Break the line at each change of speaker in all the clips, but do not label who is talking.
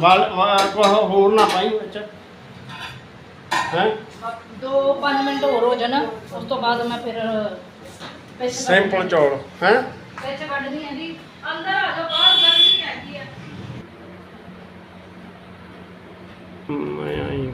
ਵਾਲ ਕੋ ਹੋਰ ਨਾ ਪਾਈ ਵਿੱਚ। ਹੈ?
ਦੋ 5 ਮਿੰਟ ਹੋਰ ਹੋ ਜਾਣ ਉਸ ਤੋਂ ਬਾਅਦ ਮੈਂ ਫਿਰ ਵਿੱਚ
ਸਿੰਪਲ ਚੌਲ ਹੈ?
ਵਿੱਚ ਕੱਢਣੀ ਹੈ ਜੀ। ਅੰਦਰ ਆ ਜਾਓ ਬਾਹਰ ਗਰਮੀ ਹੈਗੀ ਆ।
ਮੈਂ ਆਈ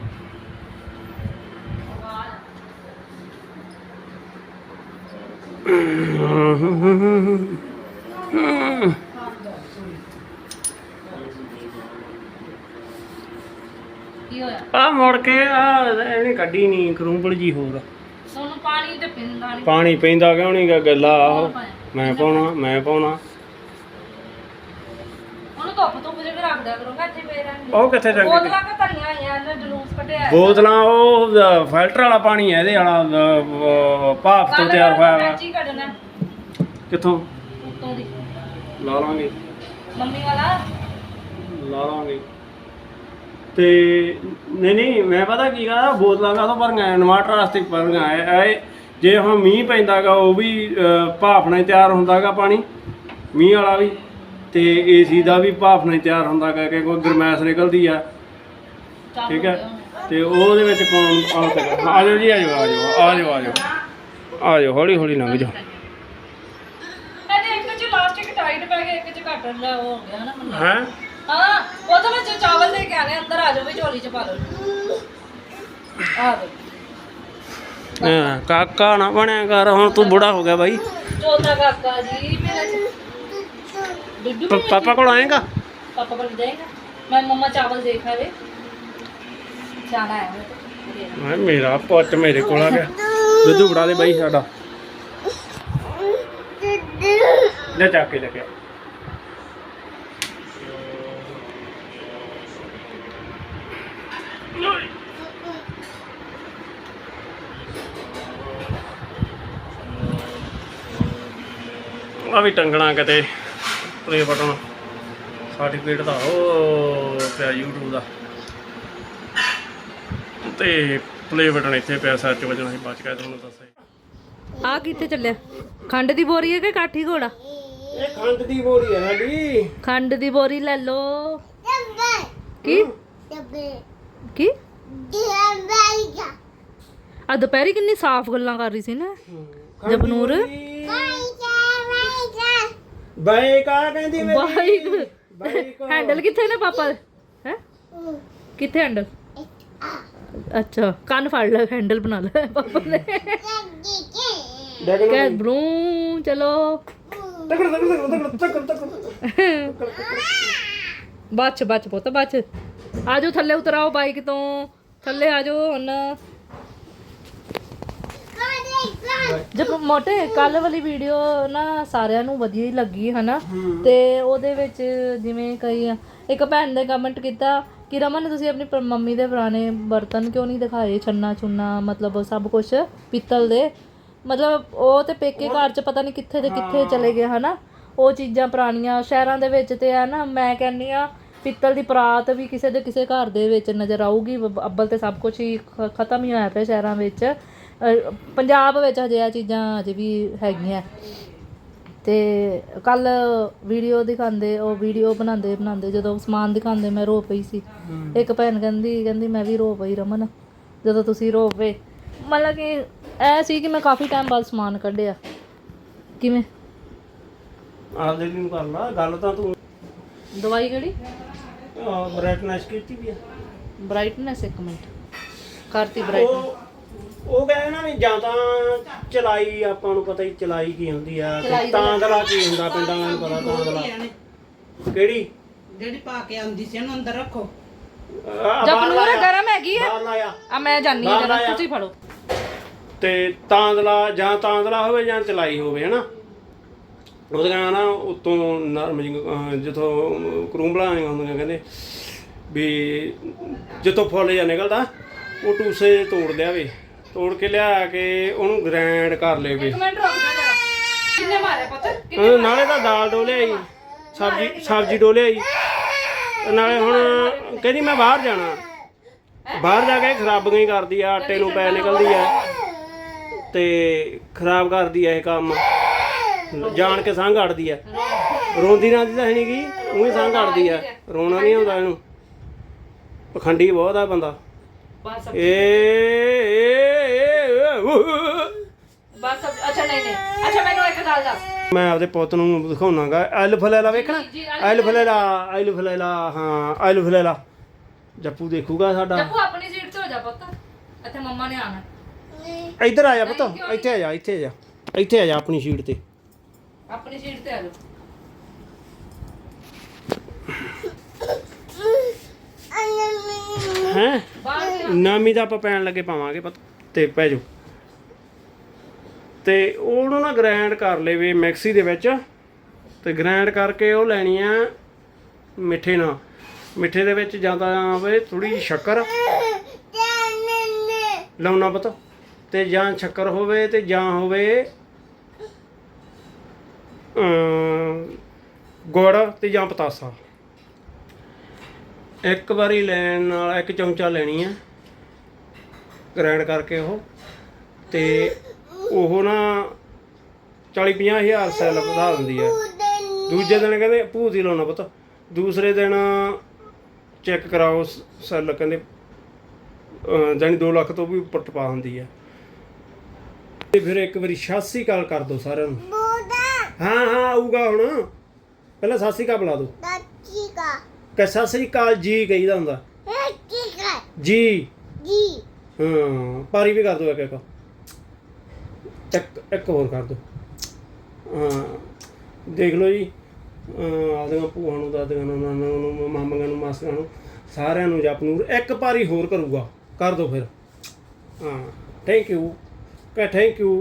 ਕੀ ਹੋਇਆ?
ਆ ਮੁੜ ਕੇ ਆ ਇਹਨੇ ਕੱਢੀ ਨਹੀਂ ਕਰੂੰਬਲ ਜੀ ਹੋਰ।
ਤੁਹਾਨੂੰ ਪਾਣੀ ਤੇ ਪੀਂਦਾ ਨਹੀਂ
ਪਾਣੀ ਪੈਂਦਾ ਕਿਉਂ ਨਹੀਂ ਗਾ ਗੱਲਾ ਆਹੋ। ਮੈਂ ਪਾਉਣਾ ਮੈਂ ਪਾਉਣਾ।
ਉਹਨੂੰ ਧੁੱਪ ਤੋਂ ਪੁਜੇ ਕੇ ਰੱਖ ਦਿਆ ਕਰੋਗਾ ਇੱਥੇ ਪਏ ਰਹਿਣਗੇ
ਉਹ ਕਿੱਥੇ ਟੰਗੇ
ਬੋਤਲਾਂ ਕਿ ਧਰੀਆਂ ਆਈਆਂ ਇਹਨੇ ਜਲੂਸ ਕੱਢਿਆ।
ਬੋਤਲਾਂ ਉਹ ਫਿਲਟਰ ਵਾਲਾ ਪਾਣੀ ਹੈ ਇਹਦੇ ਵਾਲਾ ਭਾਫ ਤੋਂ ਤਿਆਰ ਹੋਇਆ ਵਾ।
ਮੈਚ ਹੀ ਕੱਢਣਾ।
ਕਿੱਥੋਂ?
ਉੱਤੋਂ ਦੀ।
ਲਾ ਲਾਂਗੇ।
ਮੰਮੀ ਵਾਲਾ।
ਲਾ ਲਾਂਗੇ। ਤੇ ਨਹੀਂ ਨਹੀਂ ਮੈਂ ਪਤਾ ਕੀ ਕਰਾਂ ਬੋਤਲਾਂ ਕਾਹਤੋਂ ਭਰੀਆਂ ਇਨਵਰਟਰ ਵਾਸਤੇ ਭਰੀਆਂ ਐ ਜੇ ਹੁਣ ਮੀਂਹ ਪੈਂਦਾਗਾ ਉਹ ਵੀ ਅ, ਭਾਫ ਨਾਲ ਹੀ ਤਿਆਰ ਹੁੰਦਾਗਾ ਪਾਣੀ ਮੀਂਹ ਵਾਲਾ ਵੀ ਤੇ ਏਸੀ ਦਾ ਵੀ ਭਾਫ ਨਾਲ ਹੀ ਤਿਆਰ ਹੁੰਦਾਗਾ ਕਿ ਕੋਈ ਗਰਮੈਸ਼ ਨਿਕਲਦੀ ਆ। ਠੀਕ ਹੈ ਤੇ ਉਹਦੇ ਵਿੱਚ ਪਾਉਣ ਆ ਤੱਕ ਆ ਜਾਓ ਜੀ ਆ ਜਾਓ ਆ ਜਾਓ ਆ ਜਾਓ ਆ ਜਾਓ। ਆ ਜਾਓ ਹੌਲੀ ਹੌਲੀ ਲੰਘ ਜਾਓ।
ਇਹਦੇ ਇੱਕ ਚ ਲਾਸਟਿਕ ਟਾਈਟ ਪੈ ਗਿਆ ਇੱਕ ਚ ਘੱਟ ਲੈ ਉਹ ਹੋ ਗਿਆ ਨਾ ਮੈਨੂੰ।
ਹੈ?
ਹਾਂ ਉਹ ਤਾਂ ਵਿੱਚ ਚਾਵਲ ਦੇ ਕੇ ਆਨੇ ਅੰਦਰ ਆ ਜਾਓ ਵੀ ਝੋਲੀ ਚ ਪਾ ਲਓ। ਆ ਦੇ
ਕਾਕਾ ਨਾ ਬਣਿਆ ਕਰ ਹੁਣ ਤੂੰ ਬੁੜਾ ਹੋ ਗਿਆ ਬਾਈ।
ਚੌਥਾ ਕਾਕਾ ਜੀ ਮੇਰਾ ਡੁੱਡੂ
ਪ- ਪਾਪਾ ਕੋਲ ਆਏਗਾ?
ਪਾਪਾ ਬਣ ਜਾਏਗਾ। ਮੈਂ ਮੰਮਾ ਚਾਵਲ ਦੇਖ ਆਵੇ। ਜਾਣਾ ਹੈ
ਮੇਰਾ ਪੁੱਤ ਮੇਰੇ ਕੋਲ ਆ ਗਿਆ। ਦੁੱਧ ਬੜਾ ਦੇ ਬਾਈ ਸਾਡਾ। ਲੈ ਚੱਕ ਕੇ ਲੈ ਕੇ ਆ। ਆ ਵੀ ਟੰਗਣਾ ਕਿਤੇ ਪਲੇ ਬਟਨ ਸਰਟੀਫਿਕੇਟ ਦਾ ਉਹ ਪਿਆ YouTube ਦਾ। ਤੇ ਪਲੇ ਬਟਨ ਇੱਥੇ ਪਿਆ ਸੱਚ ਵਜਣਾ ਸੀ ਬਚ ਗਿਆ ਤੁਹਾਨੂੰ ਦੱਸਿਆ
ਆ ਕਿੱਥੇ ਚੱਲਿਆ? ਖੰਡ ਦੀ ਬੋਰੀ ਹੈ ਕਿ ਕਾਠੀ ਘੋੜਾ?
ਇਹ ਖੰਡ ਦੀ ਬੋਰੀ ਹੈ ਸਾਡੀ।
ਖੰਡ ਦੀ ਬੋਰੀ ਲੈ ਲੋ ਕੀ? ਕੀ? ਆ ਦੁਪਹਿਰੀ ਕਿੰਨੀ ਸਾਫ਼ ਗੱਲਾਂ ਕਰ ਰਹੀ ਸੀ ਨਾ? ਜਪਨੂਰ
ਬਾਈਕ ਆ ਕਹਿੰਦੀ ਮੇਰੀ।
ਬਾਈਕ
ਬਾਈਕ
ਹੈਂਡਲ ਕਿੱਥੇ ਨੇ ਪਾਪਾ? ਹੈ? ਕਿੱਥੇ ਹੈਂਡਲ? ਅੱਛਾ ਕੰਨ ਫੜ ਲੈ ਹੈਂਡਲ ਬਣਾ ਲੈ ਪਾਪਾ ਨੇ। ਕਹਿ ਬਰੂ ਚਲੋ।
ਤਕੜ ਤਕੜ ਤਕੜ ਤਕੜ ਤਕੜ
ਬੱਚ ਬੱਚ ਪੁੱਤ ਬੱਚ ਆਜੋ ਥੱਲੇ ਉਤਰਾਓ ਬਾਈਕ ਤੋਂ। ਥੱਲੇ ਆਜੋ ਹੁਣ। ਜਦ ਮੋਟੇ ਕੱਲ ਵਾਲੀ ਵੀਡੀਓ ਨਾ ਸਾਰਿਆਂ ਨੂੰ ਵਧੀਆ ਹੀ ਲੱਗੀ ਹਨਾ? ਤੇ ਉਹਦੇ ਵਿੱਚ ਜਿਵੇਂ ਕਈ ਇੱਕ ਭੈਣ ਨੇ ਕਮੈਂਟ ਕੀਤਾ ਕਿ ਰਮਨ ਤੁਸੀਂ ਆਪਣੀ ਪ- ਮੰਮੀ ਦੇ ਪੁਰਾਣੇ ਬਰਤਨ ਕਿਉਂ ਨਹੀਂ ਦਿਖਾਏ? ਛੰਨਾ ਚੁੰਨਾ ਮਤਲਬ ਸਭ ਕੁਝ ਪਿੱਤਲ ਦੇ। ਮਤਲਬ ਉਹ ਤੇ ਪੇਕੇ ਘਰ ਚ ਪਤਾ ਨਹੀਂ ਕਿੱਥੇ ਦੇ ਕਿੱਥੇ ਚਲੇ ਗਏ ਹਨਾ? ਉਹ ਚੀਜ਼ਾਂ ਪੁਰਾਣੀਆਂ ਸ਼ਹਿਰਾਂ ਦੇ ਵਿੱਚ ਤੇ ਆ ਨਾ ਮੈਂ ਕਹਿੰਨੀ ਆ ਪਿੱਤਲ ਦੀ ਪਰਾਤ ਵੀ ਕਿਸੇ ਦੇ ਕਿਸੇ ਘਰ ਦੇ ਵਿੱਚ ਨਜ਼ਰ ਆਊਗੀ ਅੱਬਲ ਤੇ ਸਭ ਕੁਝ ਹੀ ਖਤਮ ਹੀ ਹੋਇਆ ਪਿਆ ਸ਼ਹਿਰਾਂ ਵਿੱਚ। ਪੰਜਾਬ ਵਿੱਚ ਹਜੇ ਆ ਚੀਜ਼ਾਂ ਅਜੇ ਵੀ ਹੈਗੀਆਂ। ਤੇ ਕੱਲ ਵੀਡੀਓ ਦਿਖਾਉਂਦੇ ਉਹ ਵੀਡੀਓ ਬਣਾਉਂਦੇ ਬਣਾਉਂਦੇ ਜਦੋਂ ਸਮਾਨ ਦਿਖਾਉਂਦੇ ਮੈਂ ਰੋ ਪਈ ਸੀ। ਇੱਕ ਭੈਣ ਕਹਿੰਦੀ ਕਹਿੰਦੀ ਮੈਂ ਵੀ ਰੋ ਪਈ ਰਮਨ ਜਦੋਂ ਤੁਸੀਂ ਰੋ ਪਏ ਮਤਲਬ ਕਿ ਐ ਸੀ ਕਿ ਮੈਂ ਕਾਫੀ ਟਾਈਮ ਬਾਅਦ ਸਮਾਨ ਕੱਢਿਆ। ਕਿਵੇਂ?
ਆਪਦੇ ਲਈ ਨੂੰ ਕਰ ਲਾ ਗੱਲ ਤਾਂ ਤੂੰ
ਦਵਾਈ ਕਿਹੜੀ?
ਬ੍ਰਾਈਟਨੈਸ ਕੀਤੀ ਵੀ ਆ।
ਬ੍ਰਾਈਟਨੈਸ ਇੱਕ ਮਿੰਟ। ਕਰਤੀ ਬ੍ਰਾਈਟਨੈਸ
ਉਹ ਕਹਿੰਦੇ ਨਾ ਵੀ ਜਾਂ ਤਾਂ ਚਲਾਈ ਆਪਾਂ ਨੂੰ ਪਤਾ ਹੀ ਚਲਾਈ ਕੀ ਹੁੰਦੀ ਆ ਤੇ ਤਾਂਦਲਾ ਕੀ ਹੁੰਦਾ ਪਿੰਡਾਂ ਵਾਲਿਆਂ ਨੂੰ ਪਤਾ ਤਾਂਦਲਾ ਕਿਹੜੀ?
ਜਿਹੜੀ ਪਾ ਕੇ ਆਉਂਦੀ ਸੀ ਉਹਨੂੰ ਅੰਦਰ ਰੱਖੋ।
ਜਪਨੂਰ ਗਰਮ ਹੈਗੀ
ਲਾਇਆ।
ਆ ਮੈਂ ਜਾਨੀ ਆ ਜਰਾ। ਤੁਸੀਂ ਫੜੋ।
ਤੇ ਤਾਂਦਲਾ ਜਾਂ ਤਾਂਦਲਾ ਹੋਵੇ ਜਾਂ ਚਲਾਈ ਹੋਵੇ ਹਨਾ? ਉਹਦੇ ਨਾਲ ਨਾ ਉਤੋਂ ਨਰਮ ਜਿੱਥੋਂ ਕਰੂੰਬਲਾਂ ਆਈਆਂ ਹੁੰਦੀਆਂ ਕਹਿੰਦੇ ਵੀ ਜਿੱਥੋਂ ਫੁੱਲ ਜਾਂ ਨਿਕਲਦਾ ਉਹ ਟੂਸੇ ਤੋੜ ਲਿਆਵੇ ਤੋੜ ਕੇ ਲਿਆ ਕੇ ਉਹਨੂੰ ਗ੍ਰਾਈਂਡ ਕਰ ਲੇਵੇ
ਮਿੰਟ ਰੁਕ ਜਾ ਜਰਾ। ਕਿੰਨੇ ਮਾਰਿਆ ਪੁੱਤ?
ਅਹ, ਨਾਲੇ ਤਾਂ ਦਾਲ ਡੋਲੇ ਆਈ ਸਬਜੀ ਸਬਜੀ ਡੋਲੇ ਆਈ ਨਾਲੇ ਹੁਣ ਕਹਿੰਦੀ ਮੈਂ ਬਾਹਰ ਜਾਣਾ। ਬਾਹਰ ਜਾ ਕੇ ਖਰਾਬੀਆਂ ਹੀ ਕਰਦੀ ਆ ਆਟੇ ਨੂੰ ਪੈ ਨਿਕਲਦੀ ਆ। ਤੇ ਖਰਾਬ ਕਰਦੀ ਆ ਇਹ ਕੰਮ। ਜਾਣ ਕੇ ਸੰਗ ਅੜਦੀ ਆ। ਰੋਂਦੀ ਰਾਂਦੀ ਤਾਂ ਹੈ ਨਹੀਂ ਗੀ ਉਹੀ ਸੰਗ ਕੱਢਦੀ ਆ। ਰੋਣਾ ਨਹੀਂ ਆਉਂਦਾ ਇਹਨੂੰ। ਪਖੰਡੀ ਬਹੁਤ ਆ ਬੰਦਾ।
ਬਸ
ਏ ਏ, ਏ, ਏ, ਊ।
ਬਸ ਅੱਛਾ ਨਹੀਂ ਨਹੀਂ। ਅੱਛਾ ਮੈਨੂੰ ਇੱਕ ਗੱਲ ਦੱਸ।
ਮੈਂ ਆਪਦੇ ਪੁੱਤ ਨੂੰ ਦਿਖਾਉਣਾਗਾ। ਅਲਫ ਲੈਲਾ ਵੇਖਣਾ?
ਜੀ,
ਅਲਫ ਲੈਲਾ ਅਲਫ ਲੈਲਾ ਹਾਂ ਅਲਫ ਲੈਲਾ ਜੱਪੂ ਦੇਖੂਗਾ ਸਾਡਾ।
ਜੱਪੂ ਆਪਣੀ ਸੀਟ ਤੇ ਹੋ ਜਾ ਪੁੱਤ। ਇੱਥੇ ਮੰਮਾ ਨੇ ਆਣਾ
ਇੱਧਰ ਆ ਜਾ ਪੁੱਤ। ਇੱਥੇ ਆ ਜਾ ਇੱਥੇ ਆ ਜਾ। ਇੱਥੇ ਆ ਜਾ ਆਪਣੀ ਸੀਟ ਤੇ।
ਆਪਣੀ ਸੀਟ ਤੇ ਆ ਜਾ
ਹੈ?
ਬਾਹਰ
ਨਾਮੀ ਦਾ ਆਪਾਂ ਪੈਣ ਲੱਗੇ ਪਾਵਾਂਗੇ ਪੁੱਤ। ਤੇ ਪੈ ਜਾਓ। ਤੇ ਉਹਨੂੰ ਨਾ ਗ੍ਰਾਈਂਡ ਕਰ ਲੇਵੇ ਮਿਕਸੀ ਦੇ ਵਿੱਚ। ਤੇ ਗ੍ਰਾਈਂਡ ਕਰਕੇ ਉਹ ਲੈਣੀ ਆ ਮਿੱਠੇ ਨਾਲ। ਮਿੱਠੇ ਦੇ ਵਿੱਚ ਜਾਂ ਤਾਂ ਹੋਵੇ ਥੋੜੀ ਜਿਹੀ ਸ਼ੱਕਰ। ਲਾਉਣਾ ਪਤਾ। ਤੇ ਜਾਂ ਸ਼ੱਕਰ ਹੋਵੇ ਤੇ ਜਾਂ ਹੋਵੇ ਗੁੜ ਤੇ ਜਾਂ ਪਤਾਸਾ। ਇੱਕ ਵਾਰੀ ਲੈਣ ਨਾਲ ਇੱਕ ਚਮਚਾ ਲੈਣੀ ਆ ਗ੍ਰਾਈਂਡ ਕਰਕੇ ਉਹ। ਤੇ ਉਹ ਨਾ 40 50 ਹਜ਼ਾਰ ਸੈੱਲ ਵਧਾ ਦਿੰਦੀ ਆ। ਦੂਜੇ ਦਿਨ ਕਹਿੰਦੇ ਭੂਤ ਹੀ ਲਾਉਣਾ ਪਤਾ। ਦੂਸਰੇ ਦਿਨ ਚੈੱਕ ਕਰਾਓ ਸੈੱਲ ਕਹਿੰਦੇ, ਅਹ, ਜਾਣੀ 2 ਲੱਖ ਤੋਂ ਵੀ ਉੱਪਰ ਟਪਾ ਹੁੰਦੀ ਆ। ਤੇ ਫਿਰ ਇੱਕ ਵਾਰੀ 86 ਕਾਲ ਕਰ ਦੋ ਸਾਰਿਆਂ ਨੂੰ। ਹਾਂ ਹਾਂ ਆਊਗਾ ਹੁਣ। ਪਹਿਲਾਂ ਸਤਿ ਸ਼੍ਰੀ ਅਕਾਲ ਬੁਲਾ ਦੋ ਕਿ ਸਤਿ ਸ਼੍ਰੀ ਅਕਾਲ ਜੀ ਕਹੀਦਾ ਹੁੰਦਾ। ਜੀ। ਹਾਂ ਪਾਰੀ ਵੀ ਕਰ ਦੋ ਇੱਕ ਇੱਕ। ਇੱਕ ਇੱਕ ਹੋਰ ਕਰ ਦੋ ਹਾਂ ਦੇਖ ਲਓ ਜੀ। ਆਦਿਆਂ ਭੂਆ ਨੂੰ ਦਾਦੀਆਂ ਨੂੰ ਨਾਨਾ ਨੂੰ ਮਾਮਿਆਂ ਨੂੰ ਮਾਸੀਆਂ ਨੂੰ ਸਾਰਿਆਂ ਨੂੰ ਜਪ ਨੂੰ ਇੱਕ ਪਾਰੀ ਹੋਰ ਕਰੂਗਾ। ਕਰ ਦੋ ਫਿਰ। ਹਾਂ ਥੈਂਕ ਯੂ ਕਹ ਥੈਂਕ ਯੂ